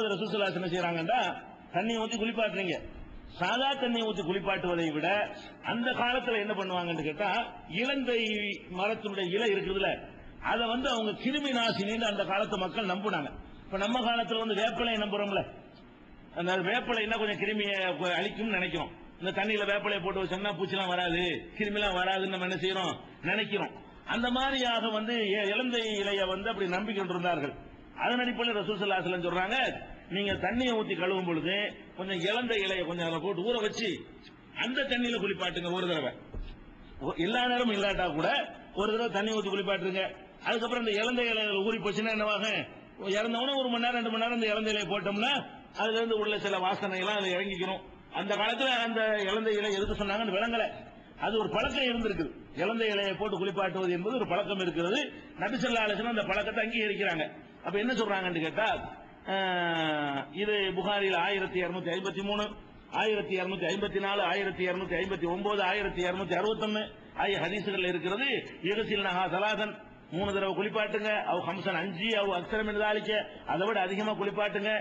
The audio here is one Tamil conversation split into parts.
ரசூசல்லாஸ் என்ன செய்யறாங்கன்னா தண்ணியை ஊத்தி குளிப்பாட்டுறீங்க. சாதா தண்ணியை ஊத்தி குளிப்பாட்டுவதை விட அந்த காலத்துல என்ன பண்ணுவாங்கன்னு கேட்டா இலந்தை மரத்தினுடைய இலை இருக்குதுல அதை வந்து அவங்க கிருமி நாசினின்னு அந்த காலத்து மக்கள் நம்புனாங்க. இப்ப நம்ம காலத்துல வந்து வேப்பிலை நம்புறோம்ல. அந்த வேப்பிலைன்னா கொஞ்சம் கிருமியை அழிக்கும்னு நினைக்கிறோம். இந்த தண்ணியில வேப்பிலையை போட்டு வச்சோம்னா பூச்சிலாம் வராது கிருமிலாம் வராதுன்னு நம்ம என்ன செய்யறோம் நினைக்கிறோம். அந்த மாதிரியாக வந்து எ- இலந்தை இலைய வந்து அப்படி நம்பிக்கிட்டு இருந்தார்கள். அதன் அடிப்படையில் ரசூல் சொல்றாங்க நீங்க தண்ணியை ஊத்தி கழுவும் பொழுது கொஞ்சம் இழந்த இலையை கொஞ்சம் அதில் போட்டு ஊற வச்சு அந்த தண்ணியில குளிப்பாட்டுங்க ஒரு தடவை. எல்லா நேரமும் இல்லாட்டா கூட ஒரு தடவை தண்ணி ஊத்தி குளிப்பாட்டுருங்க அதுக்கப்புறம் இந்த இலந்தை இலைகள் ஊறி போச்சுன்னா என்னவாக இறந்தவன ஒரு மணி நேரம் ரெண்டு மணி நேரம் இந்த இழந்த இலையை போட்டோம்னா அதுல இருந்து உள்ள சில வாசனை எல்லாம் அதை இறங்கிக்கணும் அந்த காலத்துல அந்த இலந்தை இலை எதுக்கு சொன்னாங்கன்னு விளங்கல. அது ஒரு பழக்கம் இருந்திருக்குது இலந்தை இலையை போட்டு குளிப்பாட்டுவது என்பது ஒரு பழக்கம் இருக்கிறது. நபிசல்லா அலிஸ்லாம் அந்த பழக்கத்தை அங்கீகரிக்கிறாங்க. அப்ப என்ன சொல்றாங்கன்னு கேட்டா இது புகாரில் ஆயிரத்தி இருநூத்தி ஐம்பத்தி மூணு ஆயிரத்தி இருநூத்தி ஐம்பத்தி நாலு ஆயிரத்தி இருநூத்தி ஐம்பத்தி ஒன்பது ஆயிரத்தி இருநூத்தி அறுபத்தொன்னு ஆகிய ஹதீசுகள் இருக்கிறது. இருசில் நகா சலாசன் மூணு தடவை குளிப்பாட்டுங்க. அவ ஹம்சன் அஞ்சு அவ அக்சரம் என்றாலிக்க அதை விட அதிகமா குளிப்பாட்டுங்க.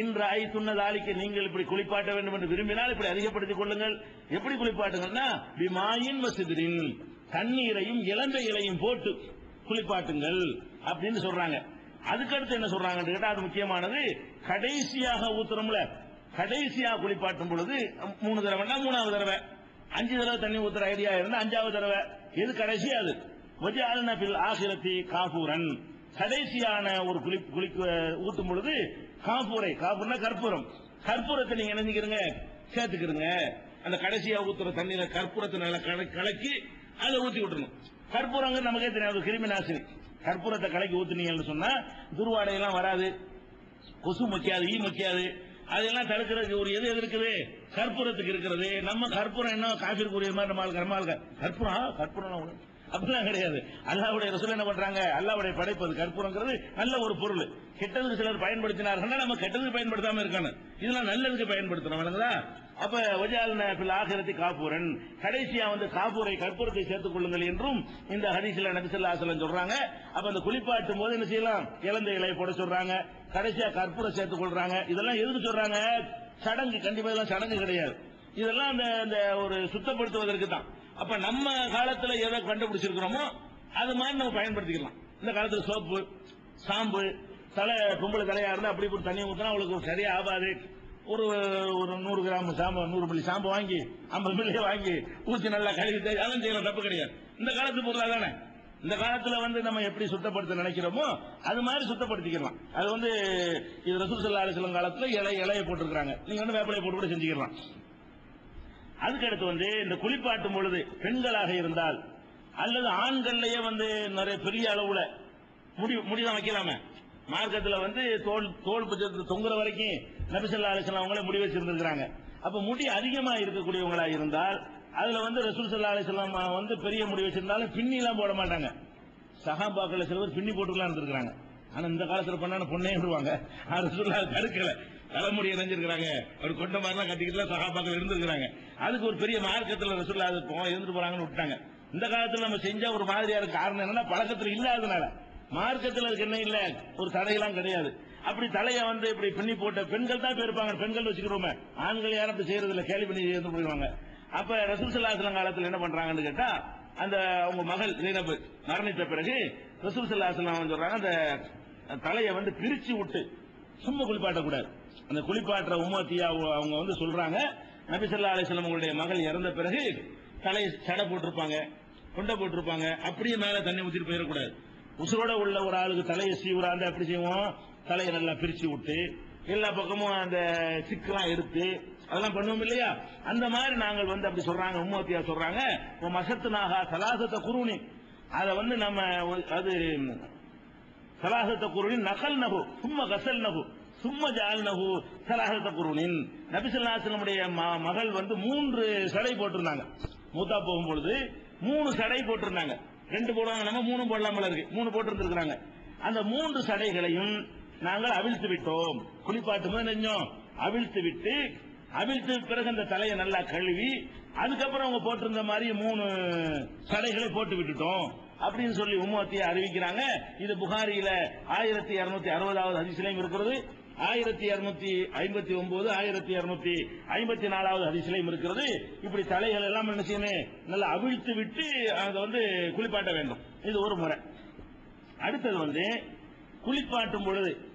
இன்று ஆய் துண்ணதாலிக்க நீங்கள் இப்படி குளிப்பாட்ட வேண்டும் என்று விரும்பினால் இப்படி அதிகப்படுத்திக் கொள்ளுங்கள். எப்படி குளிப்பாட்டுங்கன்னா விமாயின் மசிதிரின் தண்ணீரையும் இளந்த இலையும் போட்டு குளிப்பாட்டுங்கள் அப்படின்னு சொல்றாங்க. அதுக்கடுத்து என்ன சொல்றாங்கன்னு கேட்டா அது முக்கியமானது கடைசியாக ஊத்துறோம்ல. கடைசியா குளிப்பாட்டும் பொழுது மூணு தடவைன்னா மூணாவது தடவை. அஞ்சு தடவை தண்ணி ஊத்துற ஐடியா இருந்தா அஞ்சாவது தடவை. எது கடைசியா அது? வஜாலினபில் ஆகிரத்தி காபூரன். கடைசியான ஒரு குளி குளிக்க ஊத்தும் பொழுது காபூரை காபூர்னா கற்பூரம். கற்பூரத்தை நீங்க நினைச்சுக்கிறீங்க சேர்த்துக்கிறீங்க அந்த கடைசியா ஊத்துற தண்ணியில கற்பூரத்தை நல்லா கல- கலக்கி அதை ஊத்தி விட்டுருங்க கற்பூரங்க நமக்கே தெரியாது கிருமி நாசினி கற்பூரத்தை கலக்கி ஊத்துனீங்கன்னு சொன்னா துருவாடையெல்லாம் வராது. கொசு முக்கியாது ஈ மொக்காது அதெல்லாம் தடுக்கிறதுக்கு ஒரு எது எது இருக்குது கற்பூரத்துக்கு இருக்கிறது. நம்ம கற்பூரம் என்ன? காஃபிற்குரிய மாதிரி நம்ம ஆளுங்க, நம்ம ஆளுங்க. கற்பூரம் கற்பூரம் அப்படிலாம் கிடையாது. அல்லாவுடைய ரசூல் என்ன பண்றாங்க? அல்லாவுடைய படைப்பது கற்பூரங்கிறது நல்ல ஒரு பொருள். கெட்டதுக்கு சிலர் பயன்படுத்தினார்கள். நம்ம கெட்டதுக்கு பயன்படுத்தாம இருக்கணும். இதெல்லாம் நல்லதுக்கு பயன்படுத்தணும். விளங்குதா? அப்ப வஜால் பில் ஆகிரத்தி காப்பூரன் கடைசியா வந்து காப்பூரை கற்பூரத்தை சேர்த்துக் கொள்ளுங்கள் என்றும் இந்த ஹரிசில நபிசல்லாசலம் சொல்றாங்க. அப்ப அந்த குளிப்பாட்டும் போது என்ன செய்யலாம்? இளந்த இலையை போட சொல்றாங்க. கடைசியா கற்பூரம் சேர்த்துக் கொள்றாங்க. இதெல்லாம் எதுக்கு சொல்றாங்க? சடங்கு கண்டிப்பா இதெல்லாம் சடங்கு கிடையாது. இதெல்லாம் அந்த அந்த ஒரு சுத்தப்படுத்துவதற்கு தான். அப்ப நம்ம காலத்துல எதை கண்டுபிடிச்சிருக்கிறோமோ அது மாதிரி நம்ம பயன்படுத்திக்கலாம். இந்த காலத்துல சோப்பு சாம்பு தலை பொம்பளை தலையா இருந்தா அப்படி இப்படி தண்ணி ஊத்தினா அவளுக்கு சரியா ஆகாது ஒரு ஒரு நூறு கிராம் சாம்பு நூறு மில்லி சாம்பு வாங்கி ஐம்பது மில்லியை வாங்கி ஊற்றி நல்லா கழுவி அதெல்லாம் செய்யலாம் தப்பு கிடையாது. இந்த காலத்து பொருளா தானே? இந்த காலத்துல வந்து நம்ம எப்படி சுத்தப்படுத்த நினைக்கிறோமோ அது மாதிரி சுத்தப்படுத்திக்கலாம். அது வந்து இது ரசூசல்லா அலிசலம் காலத்துல இலை இலையை போட்டிருக்கிறாங்க. நீங்க வந்து வேப்பிலையை போட்டு கூட செஞ்சுக்கலாம். அதுக்கு அடுத்து வந்து இந்த குளிப்பாட்டும் பொழுது பெண்களாக இருந்தால் அல்லது ஆண்கள்லயே வந்து நிறைய பெரிய அளவுல முடி முடிதான் வைக்கலாமே. மார்க்கத்துல வந்து தோல் தோல் பட்சத்து தொங்குற வரைக்கும் நபிசல்லா அலிஸ்லாம் அவங்களே முடி வச்சிருந்திருக்கிறாங்க. அப்ப முடி அதிகமா இருக்கக்கூடியவங்களா இருந்தால் அதுல வந்து ரசூல் சல்லா அலிஸ்லாம் வந்து பெரிய முடி வச்சிருந்தாலும் பின்னி எல்லாம் போட மாட்டாங்க. சகாபாக்கள் சில பேர் பின்னி போட்டுக்கலாம் இருந்திருக்காங்க ஆனா இந்த காலத்துல பண்ணா பொண்ணேன்றுவாங்க ரசூல்லா தடுக்கல. தலைமுடி இணைஞ்சிருக்கிறாங்க. ஒரு கொண்ட மாதிரிலாம் கட்டிக்கிட்டு சகாபாக்கள் இருந்திருக்கிறாங்க. அதுக்கு ஒரு பெரிய மார்க்கத்துல ரசூல்லா அது இருந்துட்டு போறாங்கன்னு விட்டாங்க இந்த காலத்துல நம்ம செஞ்சா ஒரு மாதிரியா இருக்கு. காரணம் என்னன்னா பழக்கத்துல இல்லாதனால மார்க்கத்துல அதுக்கு என்ன இல்ல? ஒரு தடையெல்லாம் கிடையாது. அப்படி தலையை வந்து இப்படி பின்னி போட்ட பெண்கள் தான் இருப்பாங்க. பெண்கள் வச்சுக்கிறோமே. ஆண்கள் யாரும் அப்படி செய்யறது கேள்வி பண்ணி இருந்து போயிடுவாங்க. அப்ப ரசூல் காலத்தில் என்ன பண்றாங்கன்னு கேட்டா அந்த அவங்க மகள் ஜீனப் மரணித்த பிறகு ரசூல் சல்லாஹலம் சொல்றாங்க அந்த தலையை வந்து பிரிச்சு விட்டு சும்மா குளிப்பாட்டக்கூடாது. அந்த குளிப்பாட்டுற உமத்தியா அவங்க வந்து சொல்றாங்க நபிசல்லா அலிஸ்லாம் அவங்களுடைய உங்களுடைய மகள் இறந்த பிறகு தலை சடை போட்டிருப்பாங்க கொண்டை போட்டிருப்பாங்க. அப்படியே மேல தண்ணி ஊற்றிட்டு போயிடக்கூடாது. உசுரோட உள்ள ஒரு ஆளுக்கு தலையை சீவுறாந்த அப்படி செய்வோம். தலையை நல்லா பிரிச்சு விட்டு எல்லா பக்கமும் அந்த சிக்கெல்லாம் எடுத்து அதெல்லாம் பண்ணுவோம் இல்லையா? அந்த மாதிரி நாங்கள் வந்து அப்படி சொல்றாங்க உம்மத்தியா சொல்றாங்க. மசத்து நாகா சலாசத்தை குருணி அதை வந்து நம்ம அது சலாசத்த குருணி நகல் நகு சும்மா கசல் நகு சும்ம ஜால் நகு சலாசத்த குருனின் நபிசல்லாசனுடைய மகள் வந்து மூன்று சடை போட்டிருந்தாங்க. மூத்தா போகும் பொழுது மூணு சடை போட்டிருந்தாங்க. ரெண்டு போடுவாங்க நம்ம மூணு போடலாமல இருக்கு. மூணு போட்டு இருந்திருக்கிறாங்க அந்த மூன்று சடைகளையும் நாங்கள் அவிழ்த்து விட்டோம். குளிப்பாட்டும் போது நெஞ்சோம். அவிழ்த்து விட்டு அவிழ்த்து பிறகு அந்த தலையை நல்லா கழுவி அதுக்கப்புறம் அவங்க போட்டிருந்த மாதிரி மூணு சடைகளை போட்டு விட்டுட்டோம். அப்படின்னு சொல்லி உம்மத்தியை அறிவிக்கிறாங்க. இது புகாரியில ஆயிரத்தி இருநூத்தி அறுபதாவது அதிசயம் இருக்கிறது. ஆயிரத்தி இருநூத்தி ஐம்பத்தி ஒன்பது ஆயிரத்தி இருநூத்தி ஐம்பத்தி நாலாவது அதிசயம் இருக்கிறது. இப்படி தலைகள் எல்லாம் என்ன செய்யணும் நல்லா அவிழ்த்து விட்டு அதை வந்து குளிப்பாட்ட வேண்டும். இது ஒரு முறை. அடுத்தது வந்து குளிப்பாட்டும் பொழுது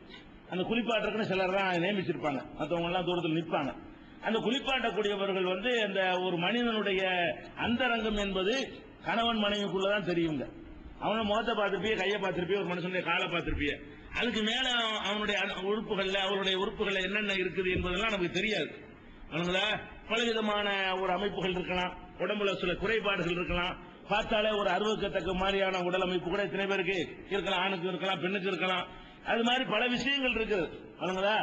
அந்த குளிப்பாட்டுறதுக்குன்னு சிலர் தான் நியமிச்சிருப்பாங்க. மற்றவங்க எல்லாம் தூரத்தில் நிற்பாங்க அந்த குளிப்பாட்டக்கூடியவர்கள் வந்து அந்த ஒரு மனிதனுடைய அந்தரங்கம் என்பது கணவன் மனைவிக்குள்ளதான் தெரியுங்க. அவனை முகத்தை பார்த்திருப்பிய கையை பார்த்திருப்பிய ஒரு மனுஷனுடைய காலை பார்த்திருப்பிய. அதுக்கு மேல அவனுடைய அன- உறுப்புகள்ல அவருடைய உறுப்புகள்ல என்னென்ன இருக்குது என்பதெல்லாம் நமக்கு தெரியாது. அவனுங்களா பலவிதமான ஒரு அமைப்புகள் இருக்கலாம். உடம்புல சில குறைபாடுகள் இருக்கலாம். பார்த்தாலே ஒரு அருவக்கத்தக்க மாதிரியான உடல் அமைப்பு கூட எத்தனை பேருக்கு இருக்கலாம். ஆணுக்கு இருக்கலாம் பெண்ணுக்கு இருக்கலாம். அது மாதிரி பல விஷயங்கள் இருக்குது. அவனுங்களா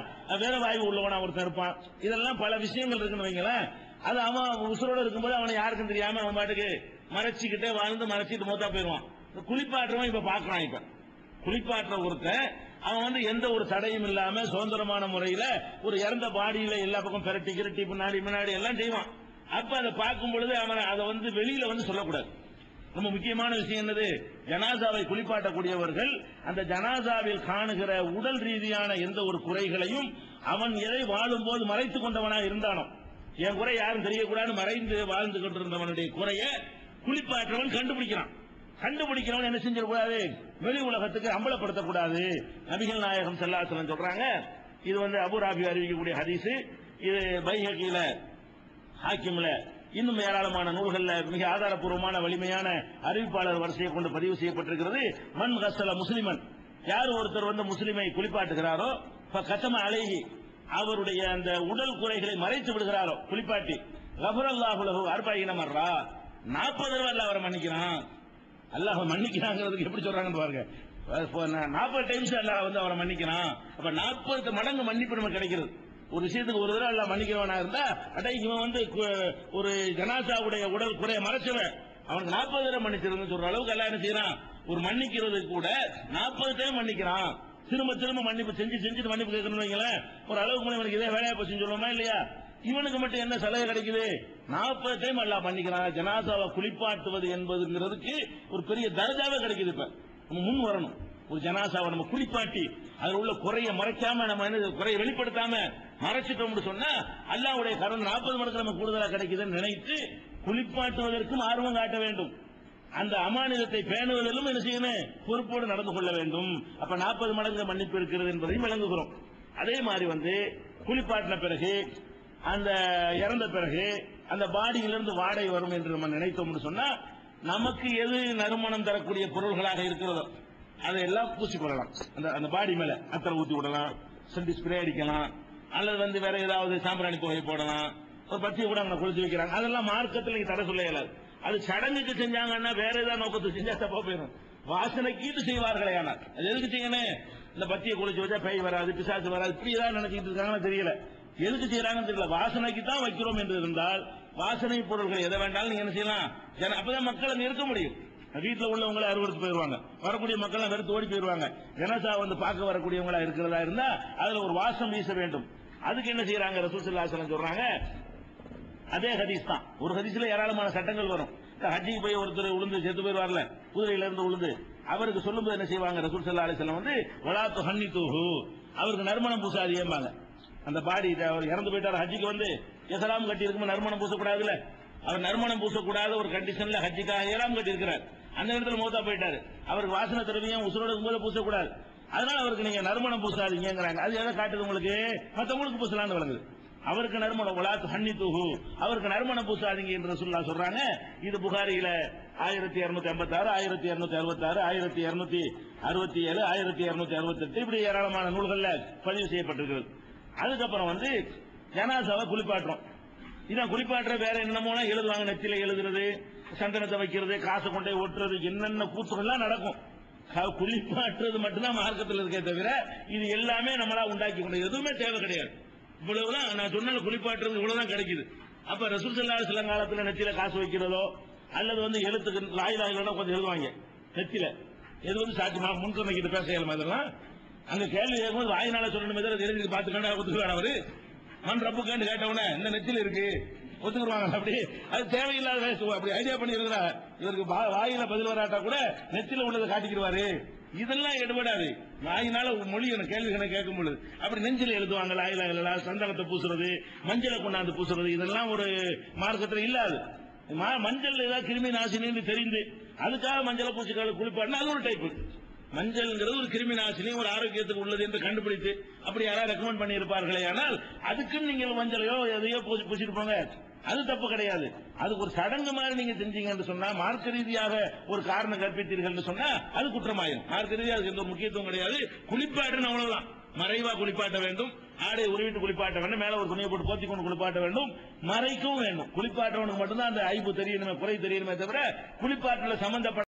வேற வாய்வு உள்ளவனா ஒருத்தன் இருப்பான் இதெல்லாம் பல விஷயங்கள் இருக்குன்னு வைங்களேன். அது அவன் உசுரோட இருக்கும்போது அவனை யாருக்கும் தெரியாம அவன் பாட்டுக்கு மறைச்சிக்கிட்டே வாழ்ந்து மறைச்சிட்டு மோத்தா போயிடுவான். குளிப்பாட்டுறவன் இப்ப பாக்குறான் இப்ப. குளிப்பாட்டுற ஒருத்தன் அவன் வந்து எந்த ஒரு தடையும் இல்லாம சுதந்திரமான முறையில ஒரு இறந்த பாடியில எல்லா பக்கம் பெரட்டி கிரட்டி பின்னாடி முன்னாடி எல்லாம் செய்வான். அப்ப அதை பார்க்கும் பொழுது அவன் அதை வந்து வெளியில வந்து சொல்லக்கூடாது. ரொம்ப முக்கியமான விஷயம் என்னது? ஜனாசாவை குளிப்பாட்டக்கூடியவர்கள் அந்த ஜனாசாவில் காணுகிற உடல் ரீதியான எந்த ஒரு குறைகளையும் அவன் எதை வாழும்போது மறைத்துக் கொண்டவனா இருந்தானோ என் குறை யாரும் தெரியக்கூடாது மறைந்து வாழ்ந்து கொண்டிருந்தவனுடைய குறைய குளிப்பாற்றவன் கண்டுபிடிக்கிறான். கண்டுபிடிக்கிறவன் என்ன செஞ்சிடக்கூடாது? வெளி உலகத்துக்கு அம்பலப்படுத்தக்கூடாது. நபிகள் நாயகம் செல்லாசலம் சொல்றாங்க இது வந்து அபுராபி அறிவிக்கக்கூடிய ஹதீஸ். இது பைஹகில ஹாக்கிம்ல இன்னும் ஏராளமான நூல்கள்ல மிக ஆதாரப்பூர்வமான வலிமையான அறிவிப்பாளர் வரிசையை கொண்டு பதிவு செய்யப்பட்டிருக்கிறது. மண் கசல முஸ்லிமன். யார் ஒருத்தர் வந்து முஸ்லிமை குளிப்பாட்டுகிறாரோ இப்ப கத்தம அழகி அவருடைய அந்த உடல் குறைகளை மறைத்து விடுகிறாரோ குளிப்பாட்டி. கபரல்லாஹுலகு அர்பாயின மர்ரா. நாற்பது ரூபாய் அவரை மன்னிக்கிறான். அல்லாஹ் மன்னிக்கிறாங்கிறதுக்கு எப்படி சொல்றாங்கன்னு பாருங்க. நாற்பது டைம்ஸ் அல்லாஹ் வந்து அவரை மன்னிக்கிறான். அப்ப நாற்பது மடங்கு மன்னிப்பு நமக்கு கிடைக்கிறது. ஒரு விஷயத்துக்கு ஒரு தடவை எல்லாம் மன்னிக்கிறவனா இருந்தா அடே இவன் வந்து ஒரு ஜனாசாவுடைய உடல் குறைய மறைச்சவன். அவனுக்கு நாற்பது தடவை மன்னிச்சிருந்து சொல்ற அளவுக்கு எல்லாம் என்ன செய்யறான்? ஒரு மன்னிக்கிறது கூட நாற்பது டைம் மன்னிக்கிறான். திரும்ப திரும்ப மன்னிப்பு செஞ்சு செஞ்சுட்டு மன்னிப்பு கேட்கணும்னு வைங்களேன். ஒரு அளவுக்கு மேல இவனுக்கு இதே வேலையா போச்சுன்னு சொல்லுவோமா இல்லையா? இவனுக்கு மட்டும் என்ன சலுகை கிடைக்குது? நாற்பது டைம் எல்லாம் பண்ணிக்கிறான் ஜனாசாவை குளிப்பாட்டுவது என்பதுங்கிறதுக்கு ஒரு பெரிய தர்ஜாவே கிடைக்குது இப்ப. நம்ம முன் வரணும். ஒரு ஜனாசாவை நம்ம குளிப்பாட்டி அதில் உள்ள குறைய மறைக்காம நம்ம என்ன குறைய வெளிப்படுத்தாம மறைச்சிட்டோம்னு சொன்னா அல்லாஹ்வுடைய கடன் நாற்பது மடங்கு நம்ம கூடுதலா கிடைக்குதுன்னு நினைத்து குளிப்பாட்டுவதற்கும் ஆர்வம் காட்ட வேண்டும். அந்த அமானிதத்தை பேணுவதிலும் என்ன செய்யணும்? பொறுப்போடு நடந்து கொள்ள வேண்டும். அப்ப நாற்பது மடங்கு மன்னிப்பு இருக்கிறது என்பதையும் விளங்குகிறோம். அதே மாதிரி வந்து குளிப்பாட்டின பிறகு அந்த இறந்த பிறகு அந்த பாடியிலிருந்து வாடகை வரும் என்று நம்ம நினைத்தோம்னு சொன்னா நமக்கு எது நறுமணம் தரக்கூடிய பொருள்களாக இருக்கிறதோ அதையெல்லாம் பூசி கொள்ளலாம். அந்த அந்த பாடி மேல அத்தரை ஊத்தி விடலாம் சென்று ஸ்ப்ரே அடிக்கலாம் அல்லது வந்து வேற ஏதாவது சாம்பிராணி புகை போடலாம். ஒரு பத்தி கூட அவங்க குளிச்சு வைக்கிறாங்க. அதெல்லாம் மார்க்கத்தில் நீங்க தடை சொல்ல இயலாது அது சடங்குக்கு செஞ்சாங்கன்னா வேற ஏதாவது நோக்கத்துக்கு செஞ்சா தப்பா போயிடும். வாசனைக்கு இது செய்வார்களே ஆனால். அது எதுக்கு செய்யணும்? இந்த பத்தியை குளிச்சு வச்சா பேய் வராது பிசாசு வராது. இப்படி ஏதாவது நினைச்சிட்டு இருக்காங்கன்னு தெரியல. எதுக்கு செய்யறாங்கன்னு தெரியல. வாசனைக்கு தான் வைக்கிறோம் என்று இருந்தால் வாசனை பொருட்கள் எதை வேண்டாலும் நீங்க என்ன செய்யலாம்? அப்பதான் மக்களை அங்க இருக்க முடியும். வீட்டில் உள்ளவங்கள அறுவடுத்து போயிருவாங்க. வரக்கூடிய மக்கள் வெறுத்து ஓடி போயிருவாங்க. ஜனசா வந்து பார்க்க வரக்கூடியவங்களா இருக்கிறதா இருந்தா அதுல ஒரு வாசம் வீச வேண்டும். அதுக்கு என்ன செய்யறாங்க ரசூசல்லாசலம் சொல்றாங்க அதே ஹதீஸ் தான். ஒரு ஹதீஸ்ல ஏராளமான சட்டங்கள் வரும். ஹஜ்ஜிக்கு போய் ஒருத்தர் உளுந்து செத்து போயிருவார்ல குதிரையில இருந்து உளுந்து. அவருக்கு சொல்லும்போது என்ன செய்வாங்க? ரசூல் சல்லா அலிஸ்லாம் வந்து வலாத்து ஹன்னி தூஹு அவருக்கு நறுமணம் பூசாதியம்பாங்க அந்த பாடி அவர் இறந்து போயிட்டார் ஹஜ்ஜிக்கு வந்து எசலாம் கட்டி இருக்கும் நறுமணம் பூசக்கூடாதுல்ல அவர் நறுமணம் பூசக்கூடாத ஒரு கண்டிஷன்ல ஹஜ்ஜிக்காக ஏறாம் கட்டி இருக்கிறார் அந்த இடத்துல மூத்தா போயிட்டாரு. அவருக்கு வாசனை திரவியம் உசுரோட இருக்கும்போது பூசக்கூடாது. அதனால அவருக்கு நீங்க நறுமணம் பூசாதீங்கிறாங்க அது எதை காட்டுது உங்களுக்கு? மத்தவங்களுக்கு பூசலாம்னு விளங்குது. அவருக்கு நறுமணம் உலாத்து ஹன்னி தூஹு அவருக்கு நறுமணம் பூசாதீங்க என்று சொல்லா சொல்றாங்க. இது புகாரியில ஆயிரத்தி இருநூத்தி ஐம்பத்தி ஆறு ஆயிரத்தி இருநூத்தி அறுபத்தி ஆறு ஆயிரத்தி இருநூத்தி அறுபத்தி ஏழு ஆயிரத்தி இருநூத்தி அறுபத்தி எட்டு இப்படி ஏராளமான நூல்கள்ல பதிவு செய்யப்பட்டிருக்கிறது. அதுக்கப்புறம் வந்து ஜனாசாவை குளிப்பாட்டுறோம். இதான் குளிப்பாட்டுற வேற என்னமோலாம் எழுதுவாங்க. நெத்தில எழுதுறது சந்தனத்தை வைக்கிறது காசை கொண்டே ஓட்டுறது என்னென்ன கூத்துகள்லாம் நடக்கும். குளிப்பாட்டுறது மட்டும்தான் மார்க்கத்தில் இருக்கே தவிர இது எல்லாமே நம்மளா உண்டாக்கி கொண்டு எதுவுமே தேவை கிடையாது. இவ்வளவுதான் நான் சொன்ன குளிப்பாட்டுறது இவ்வளவுதான் கிடைக்குது. அப்ப ரசூல் சல்லா சில காலத்துல நெத்தியில காசு வைக்கிறதோ அல்லது வந்து எழுத்துக்கு லாய் லாயிலோட கொஞ்சம் எழுதுவாங்க. நெத்தியில. எது வந்து சாட்சிமா முன்கொண்டு கிட்ட பேச இயலுமா அதெல்லாம்? அங்க கேள்வி கேட்கும்போது வாயினால சொல்லணும் எழுதி பார்த்துக்கண்டா ஒத்துக்குவார் அவரு. மண் கேட்டு கேட்டவனே இந்த நெத்தில இருக்கு. ஒத்துக்குருவாங்க. அப்படி அது தேவையில்லாத வேஸ்ட் அப்படி ஐடியா பண்ணி இருந்தா இவருக்கு வா- வாயில பதில் வராட்டா கூட நெத்தில உள்ளதை காட்டிக்கிடுவாரு. இதெல்லாம் எடுபடாது. வாயினால மொழி எனக்கு கேள்வி கேட்கும் பொழுது. அப்படி நெஞ்சில் எழுதுவாங்க. லாயில இல்லா சந்தனத்தை பூசுறது மஞ்சளை கொண்டாந்து பூசுறது இதெல்லாம் ஒரு மார்க்கத்துல இல்லாது. மஞ்சள் ஏதாவது கிருமி நாசினின்னு தெரிந்து அதுக்காக மஞ்சளை பூச்சிக்கால குளிப்பாடுனா அது ஒரு டைப் மஞ்சள்ங்கிறது ஒரு கிருமி நாசினி ஒரு ஆரோக்கியத்துக்கு உள்ளது என்று கண்டுபிடித்து அப்படி யாராவது ரெக்கமெண்ட் பண்ணி இருப்பார்களே ஆனால் அதுக்குன்னு நீங்க மஞ்சளையோ எதையோ பூசி பூசிட்டு போங்க. அது தப்பு கிடையாது. அதுக்கு ஒரு சடங்கு மாதிரி நீங்க செஞ்சீங்கன்னு சொன்னா மார்க்க ரீதியாக ஒரு காரணம் கற்பித்தீர்கள் சொன்னா அது குற்றமாயிரும். மார்க்க ரீதியாக அதுக்கு எந்த முக்கியத்துவம் கிடையாது. குளிப்பாட்டுன்னு அவ்வளவுதான். மறைவா குளிப்பாட்ட வேண்டும். ஆடை உருவிட்டு குளிப்பாட்ட வேண்டும். மேல ஒரு துணியை போட்டு போத்தி கொண்டு குளிப்பாட்ட வேண்டும். மறைக்கவும் வேண்டும். குளிப்பாட்டவனுக்கு மட்டும்தான் அந்த ஐப்பு தெரியணுமே குறை தெரியணுமே தவிர குளிப்பாட்டில் சம்பந்தப்பட்ட